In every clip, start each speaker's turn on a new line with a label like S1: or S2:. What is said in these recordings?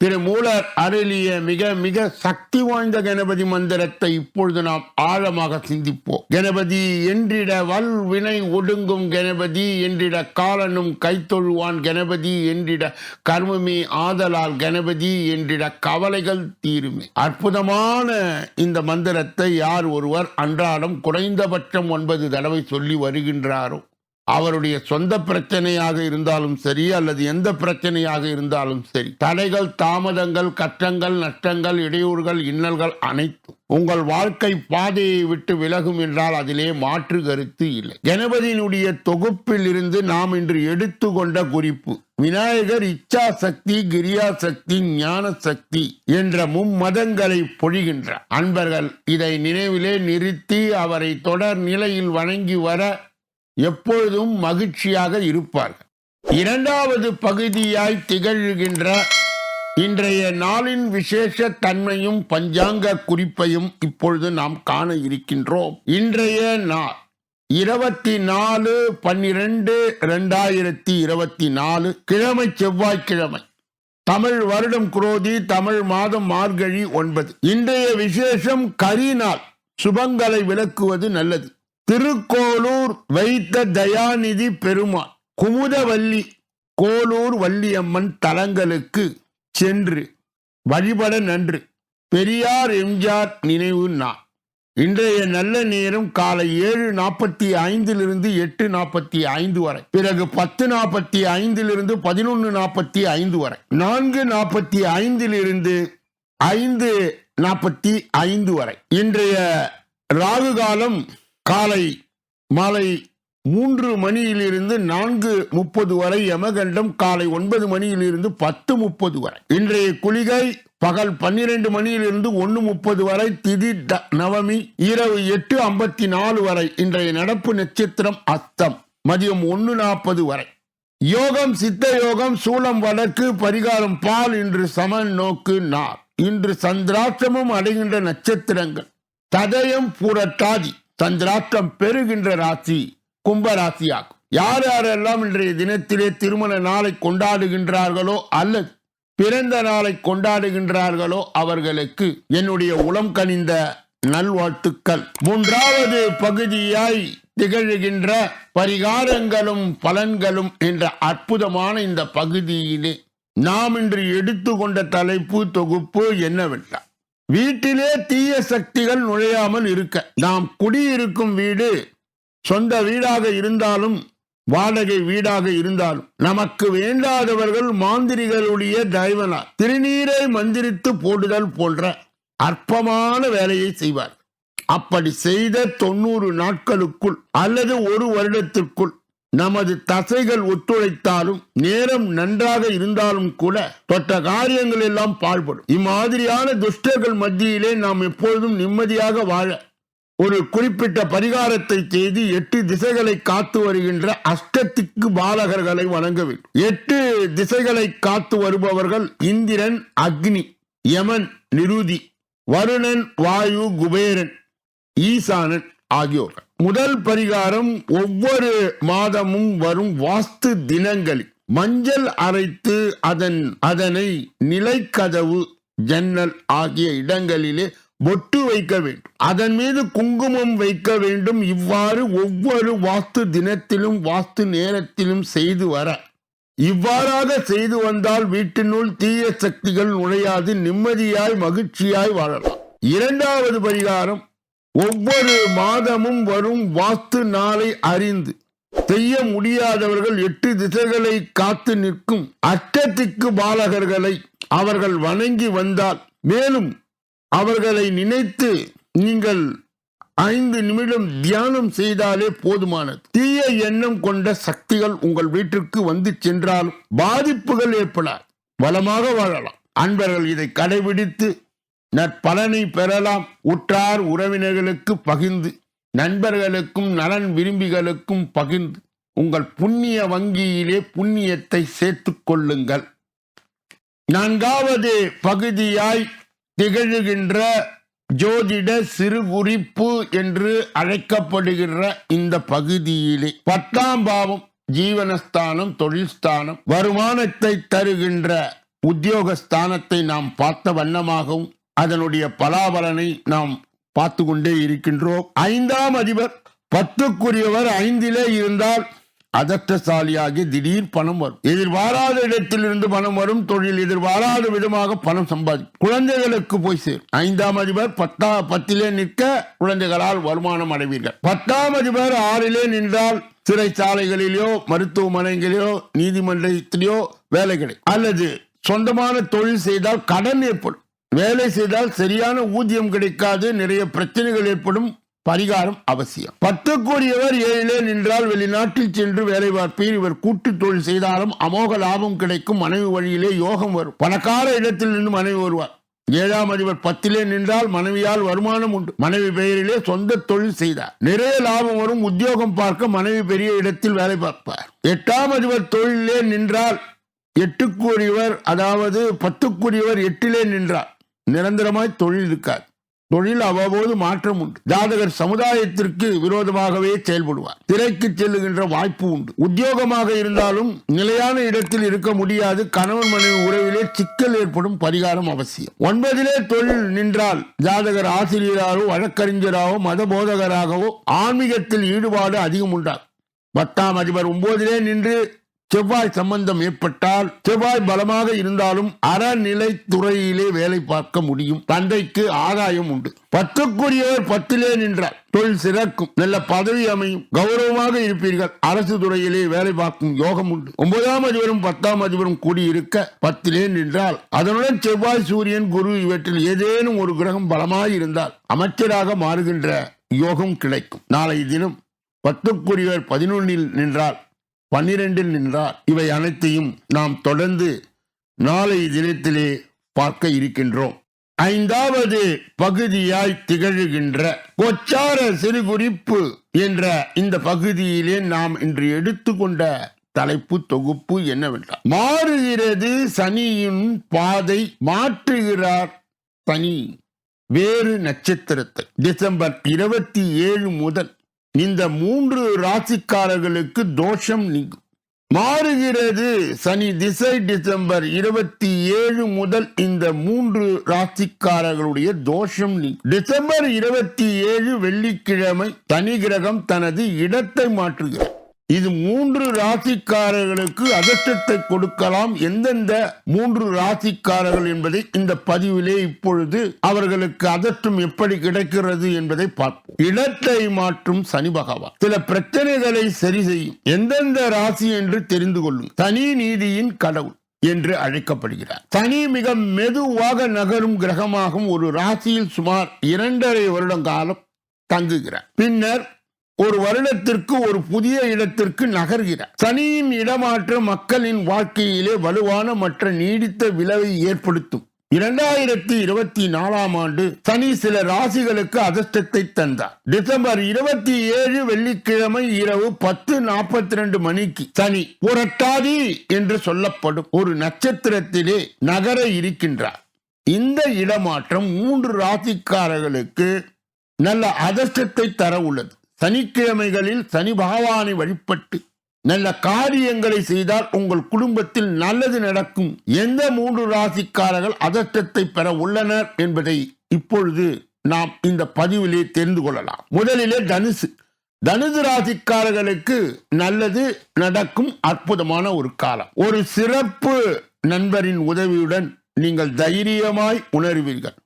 S1: திரு molar அருளிய மிக மிக சக்தி வாய்ந்த கணபதி மந்திரத்தை இப்பொழுது நாம் ஆழமாக சிந்திப்போம். கணபதி என்றிட வல் வினை ஒடுங்கும் கணபதி என்றிட காலனும் கைத்தொழுவான் கணபதி என்றிட கர்மமே ஆதலால் கணபதி என்றிட கவலைகள் தீருமே. அற்புதமான இந்த மந்திரத்தை யார் ஒருவர் அன்றாடம் குறைந்தபட்சம் ஒன்பது தடவை சொல்லி வருகின்றாரோ? அவருடைய சொந்த பிரச்சனையாக இருந்தாலும் சரி அல்லது எந்த பிரச்சனையாக இருந்தாலும் சரி தடைகள் தாமதங்கள் கஷ்டங்கள் நஷ்டங்கள் இடையூறுகள் இன்னல்கள் அனைத்தும் உங்கள் வாழ்க்கை பாதையை விட்டு விலகும் என்றால் அதிலே மாற்று கருத்து இல்லை. கணபதியினுடைய தொகுப்பில் இருந்து நாம் இன்று எடுத்துக்கொண்ட குறிப்பு விநாயகர் இச்சா சக்தி கிரியா சக்தி ஞான சக்தி என்ற மும்மதங்களை பொழிகின்றார். அன்பர்கள் இதை நினைவிலே நிறுத்தி அவரை தொடர் நிலையில் வணங்கி வர எப்பொழுதும் மகிழ்ச்சியாக இருப்பார்கள். இரண்டாவது பகுதியாய் திகழ்கின்ற இன்றைய நாளின் விசேஷ தன்மையும் பஞ்சாங்க குறிப்பையும் இப்பொழுது நாம் காண இருக்கின்றோம். இன்றைய நாள் இருபத்தி நாலு பன்னிரண்டு ரெண்டாயிரத்தி இருபத்தி நாலு கிழமை செவ்வாய்க்கிழமை. தமிழ் வருடம் குரோதி தமிழ் மாதம் மார்கழி ஒன்பது. இன்றைய விசேஷம் கரிநாள். சுபங்களை விளக்குவது நல்லது. திருக்கோளூர் வைத்த தயாநிதி பெருமாள் குமுதவல்லி கோலூர் வள்ளியம்மன் தலங்களுக்கு சென்று வழிபட நன்று. பெரியார் எம்ஜிஆர் நினைவு நான் இன்றைய நல்ல நேரம் காலை ஏழு நாற்பத்தி ஐந்திலிருந்து எட்டு நாற்பத்தி ஐந்து வரை. பிறகு பத்து நாற்பத்தி ஐந்திலிருந்து பதினொன்று நாற்பத்தி ஐந்து வரை. நான்கு நாற்பத்தி ஐந்திலிருந்து ஐந்து நாற்பத்தி ஐந்து வரை. இன்றைய ராகு காலம் காலை மாலை மூன்று மணியிலிருந்து நான்கு முப்பது வரை யமகண்டம் காலை ஒன்பது மணியிலிருந்து பத்து முப்பது வரை. இன்றைய குளிகை பகல் பன்னிரண்டு மணியிலிருந்து ஒன்று முப்பது வரை திதி நவமி இரவு எட்டு ஐம்பத்தி நாலு வரை இன்றைய நடப்பு நட்சத்திரம் அஸ்தம் மதியம் ஒன்று நாற்பது வரை. யோகம் சித்த யோகம் சூலம் வடக்கு பரிகாரம் பால் இன்று சமன் நோக்கு நார் இன்று சந்திராட்சமும் அடைகின்ற நட்சத்திரங்கள். ததயம் பூரட்டாதி. சந்திராஷ்டம் பெறுகின்ற ராசி கும்பராசியாகும் யார் யாரெல்லாம் இன்றைய தினத்திலே திருமண நாளை கொண்டாடுகின்றார்களோ அல்லது பிறந்த நாளை கொண்டாடுகின்றார்களோ அவர்களுக்கு என்னுடைய உளம் கனிந்த நல்வாழ்த்துக்கள். மூன்றாவது பகுதியாய் திகழ்கின்ற பரிகாரங்களும் பலன்களும் என்ற அற்புதமான இந்த பகுதியிலே நாம் இன்று எடுத்துக்கொண்ட தலைப்பு தொகுப்பு என்னவென்றால் வீட்டிலே தீய சக்திகள் நுழையாமல் இருக்க. நாம் குடியிருக்கும் வீடு சொந்த வீடாக இருந்தாலும் வாடகை வீடாக இருந்தாலும் நமக்கு வேண்டாதவர்கள் மாந்திரிகளுடைய தயவனார் திருநீரை மந்திரித்து போடுதல் போன்ற அற்பமான வேலையை செய்வார் அப்படி செய்த தொண்ணூறு நாட்களுக்குள் அல்லது ஒரு வருடத்திற்குள் நமது தசைகள் ஒத்துழைத்தாலும் நேரம் நன்றாக இருந்தாலும் கூட தொட்ட காரியங்கள் எல்லாம் பாழ்படும். இம்மாதிரியான துஷ்டர்கள் மத்தியிலே நாம் எப்பொழுதும் நிம்மதியாக வாழ ஒரு குறிப்பிட்ட பரிகாரத்தை செய்து எட்டு திசைகளை காத்து வருகின்ற அஷ்டத்திக்கு பாலகர்களை வணங்க வேண்டும். எட்டு திசைகளை காத்து வருபவர்கள் இந்திரன் அக்னி யமன் நிருதி வருணன் வாயு குபேரன் ஈசானன் ஆகியோர் முதல் பரிகாரம் ஒவ்வொரு மாதமும் வரும் வாஸ்து தினங்களில் மஞ்சள் அரைத்து அதன் அதனை நிலைக்கதவு ஜன்னல் ஆகிய இடங்களிலே பொட்டு வைக்க வேண்டும். அதன் மீது குங்குமம் வைக்க வேண்டும். இவ்வாறு ஒவ்வொரு வாஸ்து தினத்திலும் வாஸ்து நேரத்திலும் செய்து வர. இவ்வாறாக செய்து வந்தால் வீட்டினுள் தீய சக்திகள் நுழையாது. நிம்மதியாய் மகிழ்ச்சியாய் வாழலாம். இரண்டாவது பரிகாரம் ஒவ்வொரு மாதமும் வரும் வாஸ்து நாளை அறிந்து செய்ய முடியாதவர்கள் எட்டு திசைகளை காத்து நிற்கும் அஷ்டத்திக்கு பாலகர்களை அவர்கள் வணங்கி வந்தால் மேலும் அவர்களை நினைத்து நீங்கள் ஐந்து நிமிடம் தியானம் செய்தாலே போதுமானது. தீய எண்ணம் கொண்ட சக்திகள் உங்கள் வீட்டிற்கு வந்து சென்றாலும் பாதிப்புகள் ஏற்படாது. வளமாக வாழலாம். அன்பர்கள் இதை கடைபிடித்து நற்பலனை பெறலாம். உற்றார் உறவினர்களுக்கு பகிர்ந்து நண்பர்களுக்கும் நலன் விரும்பிகளுக்கும் பகிர்ந்து உங்கள் புண்ணிய வங்கியிலே புண்ணியத்தை சேர்த்துக் கொள்ளுங்கள். நான்காவது பகுதியாய் திகழுகின்ற ஜோதிட சிறு குறிப்பு என்று அழைக்கப்படுகின்ற இந்த பகுதியிலே பத்தாம் பாவம் ஜீவனஸ்தானம் தொழில்ஸ்தானம் வருமானத்தை தருகின்ற உத்தியோகஸ்தானத்தை நாம் பார்த்த வண்ணமாகவும் அதனுடைய பலாபலனை நாம் பார்த்து கொண்டே இருக்கின்றோம். ஐந்தாம் அதிபர் பத்துக்குரியவர் ஐந்திலே இருந்தால் அதர்ஷ்டசாலியாகி திடீர் பணம் வரும். எதிர்பாராத இடத்திலிருந்து பணம் வரும். தொழில் எதிர்பாராத விதமாக பணம் சம்பாதிக்கும் குழந்தைகளுக்கு போய் சேரும். ஐந்தாம் அதிபர் பத்தா பத்திலே நிற்க குழந்தைகளால் வருமானம் அடைவீர்கள். பத்தாம் அதிபர் ஆறிலே நின்றால் சிறைச்சாலைகளிலோ மருத்துவமனைகளிலோ நீதிமன்றத்திலோ வேலை கிடைக்கும். அல்லது சொந்தமான தொழில் செய்தால் கடன் ஏற்படும். வேலை செய்தால் சரியான ஊதியம் கிடைக்காது. நிறைய பிரச்சனைகள் ஏற்படும். பரிகாரம் அவசியம். பத்துக்குரியவர் ஏழிலே நின்றால் வெளிநாட்டில் சென்று வேலை பார்ப்பீர். இவர் கூட்டு தொழில் செய்தாலும் அமோக லாபம் கிடைக்கும். மனைவி வழியிலே யோகம் வரும். பணக்கார இடத்தில் நின்று மனைவி வருவார். ஏழாம் அதிபர் பத்திலே நின்றால் மனைவியால் வருமானம் உண்டு. மனைவி பெயரிலே சொந்த தொழில் செய்தார். நிறைய லாபம் வரும். உத்தியோகம் பார்க்க மனைவி பெரிய இடத்தில் வேலை பார்ப்பார். எட்டாம் அதிபர் தொழிலே நின்றால் எட்டுக்குரியவர் அதாவது பத்துக்குரியவர் எட்டிலே நின்றார். நிரந்தரமாய் தொழில் இருக்கார் தொழில் அவ்வப்போது மாற்றம் உண்டு. ஜாதகர் சமுதாயத்திற்கு விரோதமாகவே செயல்படுவார். திரைக்கு செல்லுகின்ற வாய்ப்பு உண்டு. உத்தியோகமாக இருந்தாலும் நிலையான இடத்தில் இருக்க முடியாது. கணவன் மனைவி உறவிலே சிக்கல் ஏற்படும் பரிகாரம் அவசியம். ஒன்பதிலே தொழில் நின்றால் ஜாதகர் ஆசிரியராகவோ வழக்கறிஞராகவோ மத போதகராகவோ ஆன்மீகத்தில் ஈடுபாடு அதிகம் உண்டாகும். பத்தாம் அதிபர் ஒன்பதிலே நின்று செவ்வாய் சம்பந்தம் ஏற்பட்டால் செவ்வாய் பலமாக இருந்தாலும் அறநிலை துறையிலே வேலை பார்க்க முடியும். தந்தைக்கு ஆதாயம் உண்டு. பத்துக்குரியவர் பத்திலே நின்றார். தொழில் சிறக்கும். நல்ல பதவி அமையும். கௌரவமாக இருப்பீர்கள். அரசு துறையிலே வேலை பார்க்கும் யோகம் உண்டு. ஒன்பதாம் அதிபரும் பத்தாம் அதிபரும் கூடியிருக்க பத்திலே நின்றால் அதனுடன் செவ்வாய் சூரியன் குரு இவற்றில் ஏதேனும் ஒரு கிரகம் பலமாய் இருந்தால் அமைச்சராக மாறுகின்ற யோகம் கிடைக்கும். நாளை தினம் பத்துக்குரியவர் பதினொன்னில் நின்றால் பன்னிரெண்டில் நின்றார். இவை அனைத்தையும் நாம் தொடர்ந்து நாளை தினத்திலே பார்க்க இருக்கின்றோம். ஐந்தாவது பகுதியாய் திகழ்கின்ற கொச்சார சிறு குறிப்பு என்ற இந்த பகுதியிலே நாம் இன்று எடுத்துக்கொண்ட தலைப்பு தொகுப்பு என்னவென்றால் மாறுகிறது சனியின் பாதை மாற்றுகிறார் சனி. வேறு நட்சத்திரத்தை. டிசம்பர் இருபத்தி ஏழு முதல் இந்த மூன்று ராசிக்காரர்களுக்கு தோஷம் நீங்கும் மாறுகிறது. சனி திசை டிசம்பர் இருபத்தி ஏழு முதல் இந்த மூன்று ராசிக்காரர்களுடைய தோஷம் டிசம்பர் இருபத்தி ஏழு வெள்ளிக்கிழமை சனி கிரகம் தனது இடத்தை மாற்றுகிறது. இது மூன்று ராசிக்காரர்களுக்கு அதிர்ஷ்டத்தை கொடுக்கலாம். எந்தெந்த மூன்று ராசிக்காரர்கள் என்பதை இந்த பதிவிலே இப்பொழுது அவர்களுக்கு அதிர்ஷ்டம் எப்படி கிடைக்கிறது என்பதை பார்ப்போம். இடத்தை மாற்றும் சனி பகவான். சில பிரச்சனைகளை சரி செய்யும். எந்தெந்த ராசி என்று தெரிந்து கொள்ளும் தனி நீதியின் கடவுள் என்று அழைக்கப்படுகிறார். சனி மிக மெதுவாக நகரும் கிரகமாகும். ஒரு ராசியில் சுமார் இரண்டரை வருடம் காலம் தங்குகிறார். பின்னர் ஒரு வருடத்திற்கு ஒரு புதிய இடத்திற்கு நகர்கிறார். சனியின் இடமாற்றம் மக்களின் வாழ்க்கையிலே வலுவான மற்ற நீடித்த விளைவை ஏற்படுத்தும். இரண்டாயிரத்தி இருபத்தி நாலாம் ஆண்டு சனி சில ராசிகளுக்கு அதிர்ஷ்டத்தை தந்தார். டிசம்பர் இருபத்தி ஏழு வெள்ளிக்கிழமை இரவு பத்து நாற்பத்தி ரெண்டு மணிக்கு சனி புரட்டாதி என்று சொல்லப்படும் ஒரு நட்சத்திரத்திலே நகர இருக்கின்றார். இந்த இடமாற்றம் மூன்று ராசிக்காரர்களுக்கு நல்ல அதிர்ஷ்டத்தை தர உள்ளது. சனிக்கிழமைகளில் சனி பகவானை வழிபட்டு நல்ல காரியங்களை செய்தால் உங்கள் குடும்பத்தில் நல்லது நடக்கும். எந்த மூன்று ராசிக்காரர்கள் அதிர்ஷ்டத்தை பெற உள்ளனர் என்பதை இப்பொழுது நாம் இந்த பதிவிலே தெரிந்து கொள்ளலாம். முதலிலே தனுசு. தனுசு ராசிக்காரர்களுக்கு நல்லது நடக்கும் அற்புதமான ஒரு காலம். ஒரு சிறப்பு நண்பரின் உதவியுடன் நீங்கள் தைரியமாய் உணர்வீர்கள்.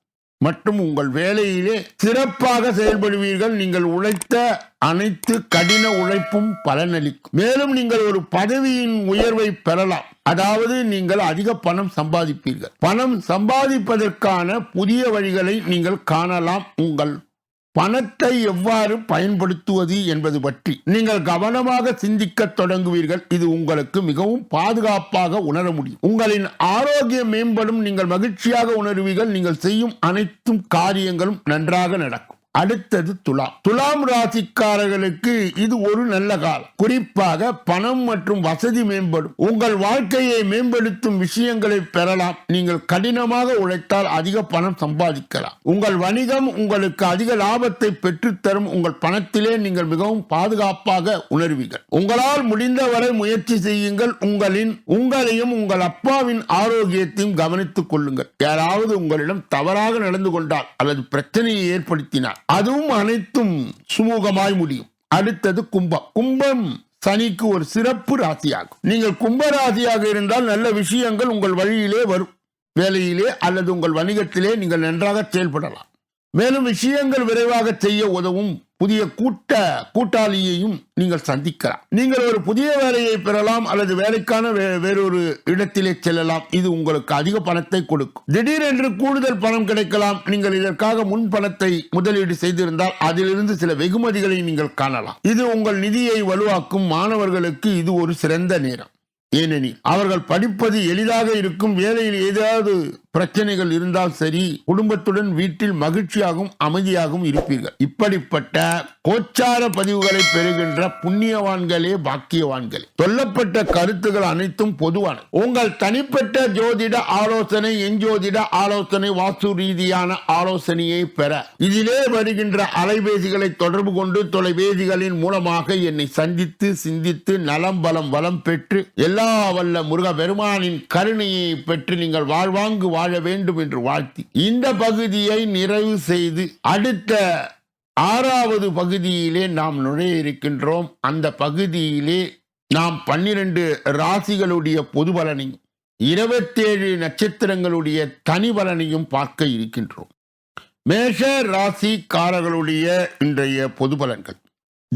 S1: மற்றும் உங்கள் வேலையிலே சிறப்பாக செயல்படுவீர்கள். நீங்கள் உழைத்த அனைத்து கடின உழைப்பும் பலனளிக்கும். மேலும் நீங்கள் ஒரு பதவியின் உயர்வை பெறலாம். அதாவது நீங்கள் அதிக பணம் சம்பாதிப்பீர்கள். பணம் சம்பாதிப்பதற்கான புதிய வழிகளை நீங்கள் காணலாம். உங்கள் பணத்தை எவ்வாறு பயன்படுத்துவது என்பது பற்றி நீங்கள் கவனமாக சிந்திக்க தொடங்குவீர்கள். இது உங்களுக்கு மிகவும் பாதுகாப்பாக உணர முடியும். உங்களின் ஆரோக்கியம் மேம்படும் நீங்கள் மகிழ்ச்சியாக உணர்வீர்கள். நீங்கள் செய்யும் அனைத்தும் காரியங்களும் நன்றாக நடக்கும். அடுத்தது துலாம். துலாம் ராசிக்காரர்களுக்கு இது ஒரு நல்ல காலம். குறிப்பாக பணம் மற்றும் வசதி மேம்படும். உங்கள் வாழ்க்கையை மேம்படுத்தும் விஷயங்களை பெறலாம். நீங்கள் கடினமாக உழைத்தால் அதிக பணம் சம்பாதிக்கலாம். உங்கள் வணிகம் உங்களுக்கு அதிக லாபத்தை பெற்றுத்தரும். உங்கள் பணத்திலே நீங்கள் மிகவும் பாதுகாப்பாக உணர்வீர்கள். உங்களால் முடிந்தவரை முயற்சி செய்யுங்கள். உங்களின் உங்களையும் உங்கள் அப்பாவின் ஆரோக்கியத்தையும் கவனித்துக் கொள்ளுங்கள். யாராவது உங்களிடம் தவறாக நடந்து கொண்டால் அல்லது பிரச்சனையை ஏற்படுத்தினார் அதுவும் அனைத்தும் சுமூகமாய் முடியும். அடுத்தது கும்பம். கும்பம் சனிக்கு ஒரு சிறப்பு ராசியாகும். நீங்கள் கும்ப ராசியாக இருந்தால் நல்ல விஷயங்கள் உங்கள் வழியிலே வரும். வேலையிலே அல்லது உங்கள் வணிகத்திலே நீங்கள் நன்றாக செயல்படலாம். மேலும் விஷயங்கள் விரைவாக செய்ய உதவும். புதிய கூட்ட கூட்டாளியையும் நீங்கள் சந்திக்கலாம். நீங்கள் ஒரு புதிய வேலையை பெறலாம் அல்லது வேலைக்கான வே- வேறொரு இடத்திலே செல்லலாம். இது உங்களுக்கு அதிக பணத்தை கொடுக்கும். திடீரென்று கூடுதல் பணம் கிடைக்கலாம். நீங்கள் இதற்காக முன் பணத்தை முதலீடு செய்திருந்தால் அதிலிருந்து சில வெகுமதிகளை நீங்கள் காணலாம். இது உங்கள் நிதியை வலுவாக்கும் மாணவர்களுக்கு இது ஒரு சிறந்த நேரம். ஏனெனில் அவர்கள் படிப்பது எளிதாக இருக்கும். வேலையில் ஏதாவது பிரச்சனைகள் இருந்தால் சரி குடும்பத்துடன் வீட்டில் மகிழ்ச்சியாகவும் அமைதியாகவும் இருப்பீர்கள். இப்படிப்பட்ட கோச்சார பதிவுகளை பெறுகின்ற புண்ணியவான்களே பாக்கியவான்கள். சொல்லப்பட்ட கருத்துகள் அனைத்தும் பொதுவான உங்கள் தனிப்பட்ட ஜோதிட ஆலோசனை எஞ்சோதிட ஆலோசனை வாஸ்து ரீதியான ஆலோசனையை பெற. இதிலே வருகின்ற அலைபேசிகளை தொடர்பு கொண்டு தொலைபேசிகளின் மூலமாக என்னை சந்தித்து சிந்தித்து நலம் பலம் வளம் பெற்று எல்லா வல்ல முருக பெருமானின் கருணையை பெற்று நீங்கள் வாழ்வாங்கு வாழ வேண்டும் என்று வாழ்த்தி. இந்த பகுதியை நிறைவு செய்து அடுத்த ஆறாவது பகுதியிலே நாம் நுழைய இருக்கின்றோம். அந்த பகுதியிலே நாம் பன்னிரண்டு ராசிகளுடைய பொது பலனையும் இருபத்தேழு நட்சத்திரங்களுடைய தனி பலனையும் பார்க்க இருக்கின்றோம். மேஷ ராசிக்காரர்களுடைய இன்றைய பொது பலன்கள்.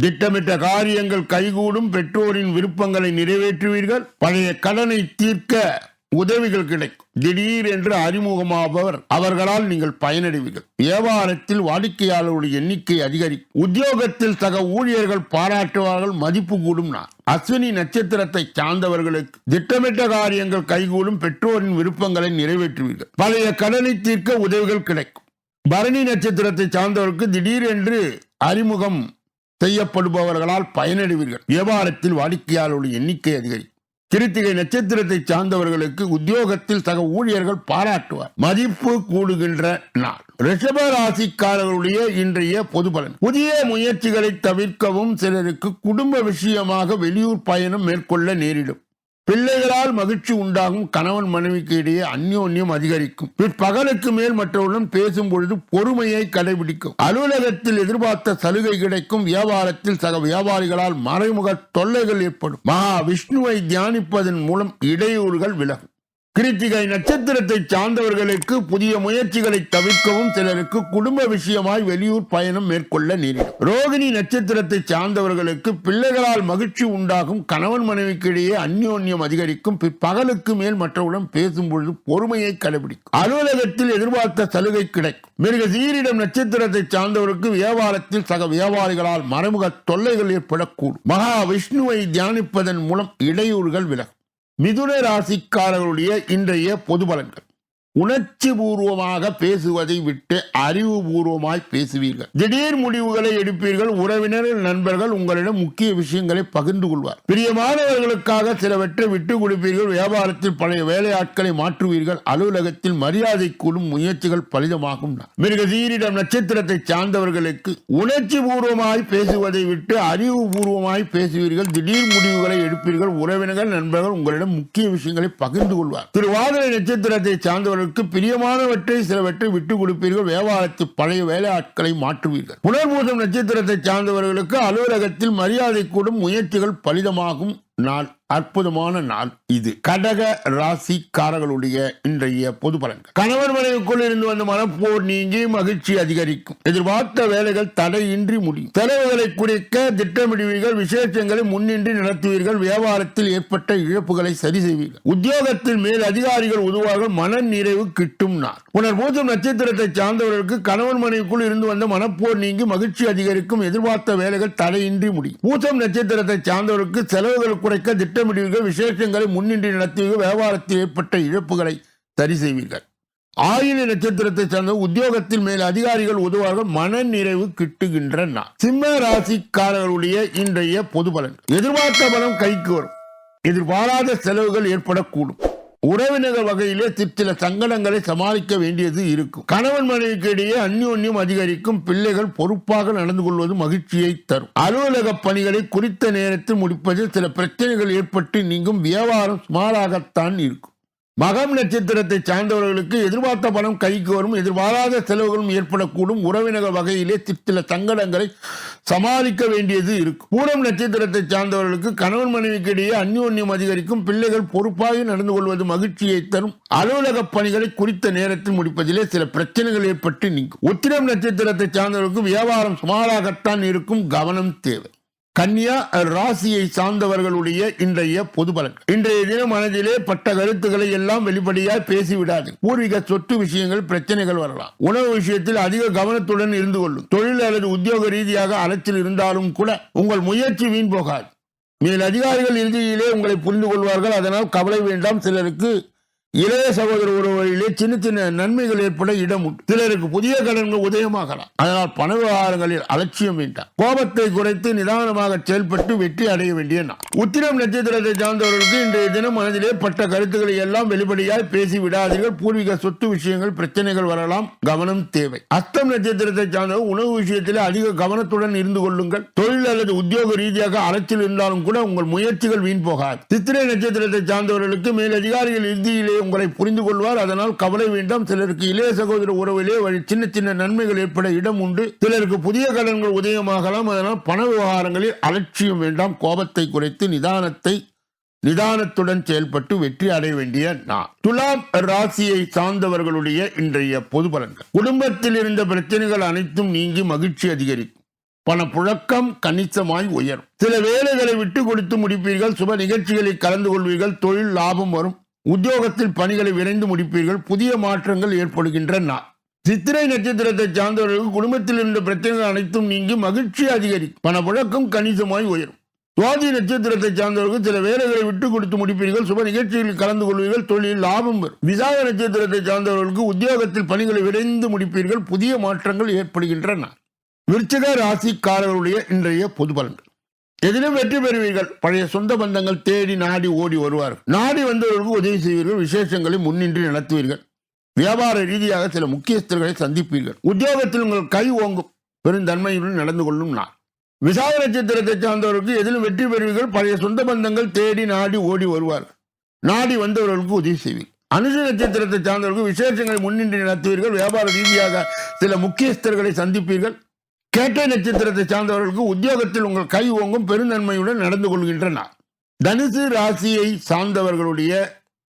S1: திட்டமிட்ட காரியங்கள் கைகூடும் பெற்றோரின் விருப்பங்களை நிறைவேற்றுவீர்கள் பழைய கடனை தீர்க்க உதவிகள் கிடைக்கும். திடீர் என்று அறிமுகமாபவர் அவர்களால் நீங்கள் பயனடைவீர்கள். வியாபாரத்தில் வாடிக்கையாளருடைய எண்ணிக்கை அதிகரிக்கும். உத்தியோகத்தில் சக ஊழியர்கள் பாராட்டுவார்கள் மதிப்பு கூடும் நான் அஸ்வினி நட்சத்திரத்தை சார்ந்தவர்களுக்கு திட்டமிட்ட காரியங்கள் கைகூடும் பெற்றோரின் விருப்பங்களை நிறைவேற்றுவீர்கள். பழைய கடனை தீர்க்க உதவிகள் கிடைக்கும். பரணி நட்சத்திரத்தை சார்ந்தவருக்கு திடீரென்று அறிமுகம் செய்யப்படுபவர்களால் பயனடைவீர்கள். வியாபாரத்தில் வாடிக்கையாளருடைய எண்ணிக்கை அதிகரிக்கும். கிருத்திகை நட்சத்திரத்தை சார்ந்தவர்களுக்கு உத்தியோகத்தில் சக ஊழியர்கள் பாராட்டுவார். மதிப்பு கூடுகின்ற நாள். ரிஷப ராசிக்காரர்களுடைய இன்றைய பொது பலன். புதிய முயற்சிகளை தவிர்க்கவும் சிலருக்கு குடும்ப விஷயமாக வெளியூர் பயணம் மேற்கொள்ள நேரிடும். பிள்ளைகளால் மகிழ்ச்சி உண்டாகும் கணவன் மனைவிக்கு இடையே அந்யோன்யம் அதிகரிக்கும். பிற்பகலுக்கு மேல் மற்றவருடன் பேசும் பொழுது பொறுமையை கடைபிடிக்கும். அலுவலகத்தில் எதிர்பார்த்த சலுகை கிடைக்கும். வியாபாரத்தில் சக வியாபாரிகளால் மறைமுக தொல்லைகள் ஏற்படும். மகா விஷ்ணுவை தியானிப்பதன் மூலம் இடையூறுகள் விலகும். கிருத்திகை நட்சத்திரத்தை சார்ந்தவர்களுக்கு புதிய முயற்சிகளை தவிர்க்கவும் சிலருக்கு குடும்ப விஷயமாய் வெளியூர் பயணம் மேற்கொள்ள நேரிடும். ரோகிணி நட்சத்திரத்தை சார்ந்தவர்களுக்கு பிள்ளைகளால் மகிழ்ச்சி உண்டாகும் கணவன் மனைவிக்கு இடையே அந்யோன்யம் அதிகரிக்கும் பகலுக்கு மேல் மற்றவுடன் பேசும் பொழுது பொறுமையை கடைபிடிக்கும். அலுவலகத்தில் எதிர்பார்த்த சலுகை கிடைக்கும். மிருக சீரிடம் நட்சத்திரத்தை சார்ந்தவருக்கு வியாபாரத்தில் சக வியாபாரிகளால் மறைமுக தொல்லைகள் ஏற்படக்கூடும். மகா விஷ்ணுவை தியானிப்பதன் மூலம் இடையூறுகள் விலகும். மிதுன ராசிக்காரர்களுடைய இன்றைய பொது பலன்கள். உணர்ச்சி பூர்வமாக பேசுவதை விட்டு அறிவுபூர்வமாய் பேசுவீர்கள். திடீர் முடிவுகளை எடுப்பீர்கள். உறவினர்கள் நண்பர்கள் உங்களிடம் முக்கிய விஷயங்களை பகிர்ந்து கொள்வார். பிரியமானவர்களுக்காக சிலவற்றை விட்டு கொடுப்பீர்கள். வியாபாரத்தில் பழைய வேலையாட்களை மாற்றுவீர்கள். அலுவலகத்தில் மரியாதை கூடும் முயற்சிகள் பலிதமாகும். மிருகசீரிடம் நட்சத்திரத்தை சார்ந்தவர்களுக்கு உணர்ச்சி பூர்வமாய் பேசுவதை விட்டு அறிவுபூர்வமாய் பேசுவீர்கள். திடீர் முடிவுகளை எடுப்பீர்கள். உறவினர்கள் நண்பர்கள் உங்களிடம் முக்கிய விஷயங்களை பகிர்ந்து கொள்வார். திருவாதிரை நட்சத்திரத்தை சார்ந்தவர்கள் உங்களுக்கு பிரியமானவற்றை சிலவற்றை விட்டுக் கொடுப்பீர்கள். வியாபாரத்தில் பழைய வேலையாட்களை மாற்றுவீர்கள். புனர்பூசம் நட்சத்திரத்தை சார்ந்தவர்களுக்கு அலுவலகத்தில் மரியாதை கூடும் முயற்சிகள் பலிதமாகும். நாள் அற்புதமான நாள் இது. கடக ராசிக்காரர்களுடைய இன்றைய பொது பலன்கள். கணவன் மனைவிக்குள் இருந்து வந்த மனப்போர் நீங்கி மகிழ்ச்சி அதிகரிக்கும். எதிர்பார்த்த வேலைகள் தடையின்றி முடியும். செலவுகளை குறைக்க திட்டமிடுவீர்கள். விசேஷங்களை முன்னின்றி நடத்துவீர்கள். வியாபாரத்தில் ஏற்பட்ட இழப்புகளை சரி செய்வீர்கள். உத்தியோகத்தில் மேல் அதிகாரிகள் உதவார்கள் மன நிறைவு கிட்டும் நாள். புனர்பூசம் நட்சத்திரத்தை சார்ந்தவர்களுக்கு கணவன் மனைவிக்குள் இருந்து வந்த மனப்போர் நீங்கி மகிழ்ச்சி அதிகரிக்கும். எதிர்பார்த்த வேலைகள் தடையின்றி முடியும். பூசம் நட்சத்திரத்தை சார்ந்தவருக்கு செலவுகள் குறைக்க திட்டமிடுவீர்கள் விசேஷங்களை முன்னின்றி நடத்துவீர்கள் வியாபாரத்தில் ஏற்பட்ட இழப்புகளை சரி செய்வீர்கள். ஆயுத நட்சத்திரத்தை சார்ந்த உத்தியோகத்தின் மேல் அதிகாரிகள் உதவார்கள் மன நிறைவு கிட்டுகின்ற நாள். சிம்ம ராசிக்காரர்களுடைய இன்றைய பொது பலன் எதிர்பார்த்த பலம் கைக்கு வரும். எதிர்பாராத செலவுகள் ஏற்படக்கூடும். உறவினர்கள் வகையிலே சிற்சில சங்கடங்களை சமாளிக்க வேண்டியது இருக்கும். கணவன் மனைவிக்கு இடையே அந்யோன்யம் அதிகரிக்கும். பிள்ளைகள் பொறுப்பாக நடந்து கொள்வது மகிழ்ச்சியை தரும். அலுவலக பணிகளை குறித்த நேரத்தில் முடிப்பதில் சில பிரச்சனைகள் ஏற்பட்டு நீங்கும் வியாபாரம் சுமாராகத்தான் இருக்கும். மகம் நட்சத்திரத்தை சார்ந்தவர்களுக்கு எதிர்பார்த்த பணம் கைக்கு வரும். எதிர்பாராத செலவுகளும் ஏற்படக்கூடும். உறவினர்கள் வகையிலே சிற்சில சங்கடங்களை சமாளிக்க வேண்டியது இருக்கும். பூரம் நட்சத்திரத்தை சார்ந்தவர்களுக்கு கணவன் மனைவிக்கு இடையே அந்யோன்யம் அதிகரிக்கும். பிள்ளைகள் பொறுப்பாக நடந்து கொள்வது மகிழ்ச்சியை தரும். அலுவலக பணிகளை குறித்த நேரத்தில் முடிப்பதிலே சில பிரச்சனைகள் ஏற்பட்டு நீங்கும். உத்திரம் நட்சத்திரத்தை சார்ந்தவர்களுக்கு வியாபாரம் சுமாராகத்தான் இருக்கும். கவனம் தேவை. கன்னியா ராசியை சார்ந்தவர்களுடைய இன்றைய பொது பலன். இன்றைய தினம் மனதிலே பட்ட கருத்துக்களை எல்லாம் வெளிப்படையாய் பேசிவிடாது. பூர்வீக சொத்து விஷயங்கள் பிரச்சனைகள் வரலாம். உணவு விஷயத்தில் அதிக கவனத்துடன் இருந்து கொள்ளும். தொழில் அல்லது உத்தியோக ரீதியாக அலைச்சல் இருந்தாலும் கூட உங்கள் முயற்சி வீண் போகாது. மேல் அதிகாரிகள் இறுதியிலே உங்களை புரிந்து கொள்வார்கள். அதனால் கவலை வேண்டாம். சிலருக்கு இளைய சகோதர உறவுகளிலே சின்ன சின்ன நன்மைகள் ஏற்பட இடம் உண்டு. சிலருக்கு புதிய கடன்கள் உதயமாகலாம். அதனால் பண விவகாரங்களில் அலட்சியம் வேண்டாம். கோபத்தை குறைத்து நிதானமாக செயல்பட்டு வெற்றி அடைய வேண்டிய நான் உத்திரம் நட்சத்திரத்தை சார்ந்தவர்களுக்கு இன்றைய தினம் மனதிலே பட்ட கருத்துக்களை எல்லாம் வெளிப்படையாய் பேசி விடாதீர்கள் பூர்வீக சொத்து விஷயங்கள் பிரச்சனைகள் வரலாம். கவனம் தேவை. அஸ்தம் நட்சத்திரத்தை சார்ந்தவர் உணவு விஷயத்திலே அதிக கவனத்துடன் இருந்து கொள்ளுங்கள். தொழில் அல்லது உத்தியோக ரீதியாக அலைச்சல் இருந்தாலும் கூட உங்கள் முயற்சிகள் வீண் போகாது. சித்திரை நட்சத்திரத்தை சார்ந்தவர்களுக்கு மேலதிகாரிகள் இறுதியிலே உங்களை புரிந்து கொள்வார் அதனால் கவலை வேண்டாம். சிலருக்கு இளைய சகோதர உறவிலே வழி சின்ன சின்ன நன்மைகள் ஏற்பட இடம் உண்டு. சிலருக்கு புதிய கடன்கள் உதயமாகலாம். அதனால் பண விவகாரங்களில் அலட்சியம் வேண்டாம். கோபத்தை குறைத்து நிதானத்தை நிதானத்துடன் செயல்பட்டு வெற்றி அடைய வேண்டிய நான் துலாம் ராசியை சார்ந்தவர்களுடைய இன்றைய பொது பலன்கள். குடும்பத்தில் இருந்த பிரச்சனைகள் அனைத்தும் நீங்கி மகிழ்ச்சி அதிகரிக்கும். பணப்புழக்கம் கணிசமாய் உயரும். சில வேலைகளை விட்டு கொடுத்து முடிப்பீர்கள். சுப நிகழ்ச்சிகளில் கலந்து கொள்வீர்கள். தொழில் லாபம் வரும். உத்தியோகத்தில் பணிகளை விரைந்து முடிப்பீர்கள் புதிய மாற்றங்கள் ஏற்படுகின்றன. சித்திரை நட்சத்திரத்தை சார்ந்தவர்களுக்கு குடும்பத்தில் இருந்த பிரச்சனைகள் அனைத்தும் நீங்கி மகிழ்ச்சி அதிகரிக்கும். பணப்புழக்கம் கணிசமாய் உயரும். சுவாதி நட்சத்திரத்தை சார்ந்தவர்கள் சில வேலைகளை விட்டு கொடுத்து முடிப்பீர்கள் சுப நிகழ்ச்சிகளில் கலந்து கொள்வீர்கள் தொழில் லாபம் வரும். விசாக நட்சத்திரத்தை சார்ந்தவர்களுக்கு உத்தியோகத்தில் பணிகளை விரைந்து முடிப்பீர்கள் புதிய மாற்றங்கள் ஏற்படுகின்றன. விருச்சிக ராசிக்காரர்களுடைய இன்றைய பொது பலன்கள். எதிலும் வெற்றி பெறுவீர்கள். பழைய சொந்த பந்தங்கள் தேடி நாடி ஓடி வருவார்கள். நாடி வந்தவர்களுக்கு உதவி செய்வீர்கள். விசேஷங்களை முன்னின்று நடத்துவீர்கள். வியாபார ரீதியாக சில முக்கியஸ்தர்களை சந்திப்பீர்கள். உத்தியோகத்தில் உங்கள் கை ஓங்கும். பெருந்தன்மையுடன் நடந்து கொள்ளும் நான் விசாக நட்சத்திரத்தை சார்ந்தவர்களுக்கு எதிலும் வெற்றி பெறுவீர்கள். பழைய சொந்த பந்தங்கள் தேடி நாடி ஓடி வருவார்கள். நாடி வந்தவர்களுக்கு உதவி செய்வீர்கள். அனுச நட்சத்திரத்தை சார்ந்தவர்களுக்கு விசேஷங்களை முன்னின்று நடத்துவீர்கள். வியாபார ரீதியாக சில முக்கியஸ்தர்களை சந்திப்பீர்கள். கேட்டை நட்சத்திரத்தை சார்ந்தவர்களுக்கு உத்தியோகத்தில் உங்கள் கை ஓங்கும் பெருந்தன்மையுடன் நடந்து கொள்கின்றனர் தனுசு ராசியை சார்ந்தவர்களுடைய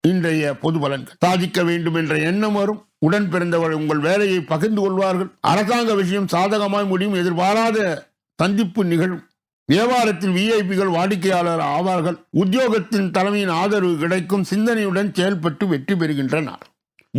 S1: இன்றைய பொது பலன்கள். சாதிக்க வேண்டும் என்ற எண்ணம் வரும். உடன் பிறந்தவர் உங்கள் வேலையை பகிர்ந்து கொள்வார்கள். அரசாங்க விஷயம் சாதகமாய் முடியும். எதிர்பாராத சந்திப்பு நிகழும். வியாபாரத்தில் விஐபிகள் வாடிக்கையாளர் ஆவார்கள். உத்தியோகத்தின் தலைமையின் ஆதரவு கிடைக்கும். சிந்தனையுடன் செயல்பட்டு வெற்றி பெறுகின்றனர்.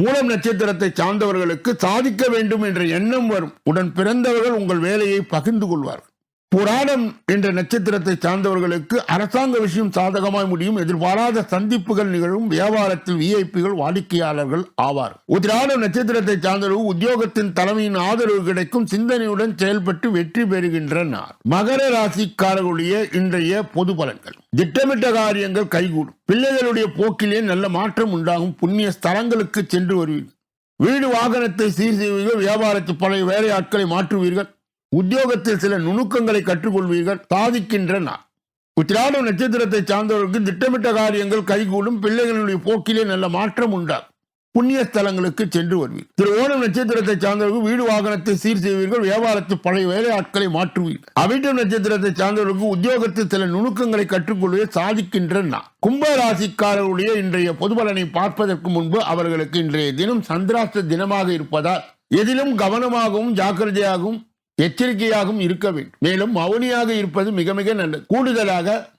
S1: மூலம் நட்சத்திரத்தை சார்ந்தவர்களுக்கு சாதிக்க வேண்டும் என்ற எண்ணம் வரும். உடன் பிறந்தவர்கள் உங்கள் வேலையை பகிர்ந்து கொள்வார்கள். புராணம் என்ற நட்சத்திரத்தை சார்ந்தவர்களுக்கு அரசாங்க விஷயம் சாதகமாய் முடியும். எதிர்பாராத சந்திப்புகள் நிகழும். வியாபாரத்தில் விஐபிகள் வாடிக்கையாளர்கள் ஆவார். உத்திராடம் நட்சத்திரத்தை சார்ந்தவர்கள் உத்தியோகத்தின் தலைமையின் ஆதரவு கிடைக்கும். சிந்தனையுடன் செயல்பட்டு வெற்றி பெறுகின்றனர். மகர ராசிக்காரர்களுடைய இன்றைய பொது பலன்கள். திட்டமிட்ட காரியங்கள் கைகூடும். பிள்ளைகளுடைய போக்கிலே நல்ல மாற்றம் உண்டாகும். புண்ணிய ஸ்தலங்களுக்கு சென்று வருவீர்கள். வீடு வாகனத்தை சீர் செய்வீர்கள். வியாபாரத்தில் பழைய வேலையாட்களை மாற்றுவீர்கள். உத்தியோகத்தில் சில நுணுக்கங்களை கற்றுக்கொள்வீர்கள் சாதிக்கின்ற நாள் உத்திராட நட்சத்திரத்தை சார்ந்தவர்களுக்கு திட்டமிட்ட காரியங்கள் கைகூடும் பிள்ளைகளுடைய போக்கிலே நல்ல மாற்றம் உண்டாகும். புண்ணிய ஸ்தலங்களுக்கு சென்று வருவீர்கள். திரு ஓணம் நட்சத்திரத்தை சார்ந்தவர்கள் வீடு வாகனத்தை சீர் செய்வீர்கள் வியாபாரத்து பழைய வேலை ஆட்களை மாற்றுவீர்கள். அவிட்டம் நட்சத்திரத்தை சார்ந்தவர்களுக்கு உத்தியோகத்தில் சில நுணுக்கங்களை கற்றுக்கொள்வதை சாதிக்கின்ற நான். கும்ப இன்றைய பொதுபலனை பார்ப்பதற்கு முன்பு அவர்களுக்கு இன்றைய தினம் சந்திராஷ்ட தினமாக இருப்பதால் எதிலும் கவனமாகவும் ஜாக்கிரதையாகவும் எச்சரிக்கையாகவும் இருக்க வேண்டும். மேலும் மௌனியாக இருப்பது மிக மிக நல்லது. கூடுதலாக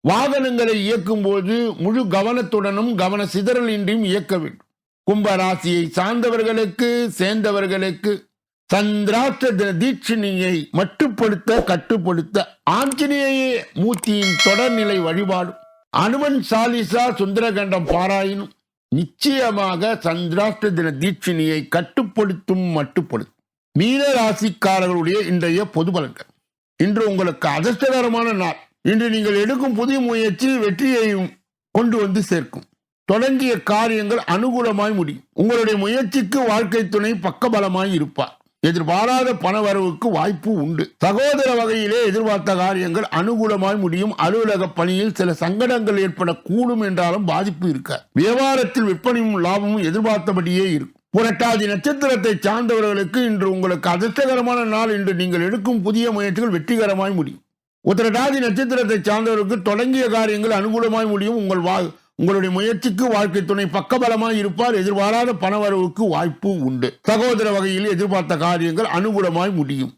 S1: வாகனங்களை இயக்கும் போது முழு கவனத்துடனும் கவன சிதறலின்றியும் இயக்க வேண்டும். கும்ப ராசியை சார்ந்தவர்களுக்கு சேர்ந்தவர்களுக்கு சந்திராஷ்ட தின தீட்சணியை மட்டுப்படுத்த கட்டுப்படுத்த ஆஞ்சநேய மூர்த்தியின் தொடர்நிலை வழிபாடும். அனுமன் சாலிசா சுந்தரகண்டம் பாராயினும் நிச்சயமாக சந்திராஷ்ட தின தீட்சிணியை கட்டுப்படுத்தும் மட்டுப்படுத்தும். மீன ராசிக்காரர்களுடைய இன்றைய பொது பலன்கள். இன்று உங்களுக்கு அதிர்ஷ்டகரமான நாள். இன்று நீங்கள் எடுக்கும் புதிய முயற்சி வெற்றியையும் கொண்டு வந்து சேர்க்கும். தொடங்கிய காரியங்கள் அனுகூலமாய் முடியும். உங்களுடைய முயற்சிக்கு வாழ்க்கை துணை பக்கபலமாய் இருப்பார். எதிர்பாராத பணவரவுக்கு வாய்ப்பு உண்டு. சகோதர வகையிலே எதிர்பார்த்த காரியங்கள் அனுகூலமாய் முடியும். அலுவலக பணியில் சில சங்கடங்கள் ஏற்படக்கூடும் என்றாலும் பாதிப்பு இருக்க வியாபாரத்தில் விற்பனையும் லாபமும் எதிர்பார்த்தபடியே இருக்கும். புரட்டாதி நட்சத்திரத்தை சார்ந்தவர்களுக்கு இன்று உங்களுக்கு அதிர்ஷ்டகரமான நாள் இன்று நீங்கள் எடுக்கும் புதிய முயற்சிகள் வெற்றிகரமாய் முடியும். உத்திரட்டாதி நட்சத்திரத்தை சார்ந்தவர்களுக்கு தொடங்கிய காரியங்கள் அனுகூலமாய் முடியும். உங்கள் வா உங்களுடைய முயற்சிக்கு வாழ்க்கை துணை பக்கபலமாய் இருப்பார். எதிர்பாராத பணவரவுக்கு வாய்ப்பு உண்டு. சகோதர வகையில் எதிர்பார்த்த காரியங்கள் அனுகூலமாய் முடியும்.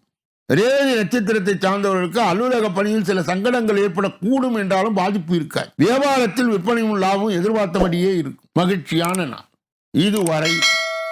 S1: ரேவதி நட்சத்திரத்தை சார்ந்தவர்களுக்கு அலுவலக பணியில் சில சங்கடங்கள் ஏற்படக்கூடும் என்றாலும் பாதிப்பு இருக்காது. வியாபாரத்தில் விற்பனையும் லாபம் எதிர்பார்த்தபடியே இருக்கும். மகிழ்ச்சியான நாள். இதுவரை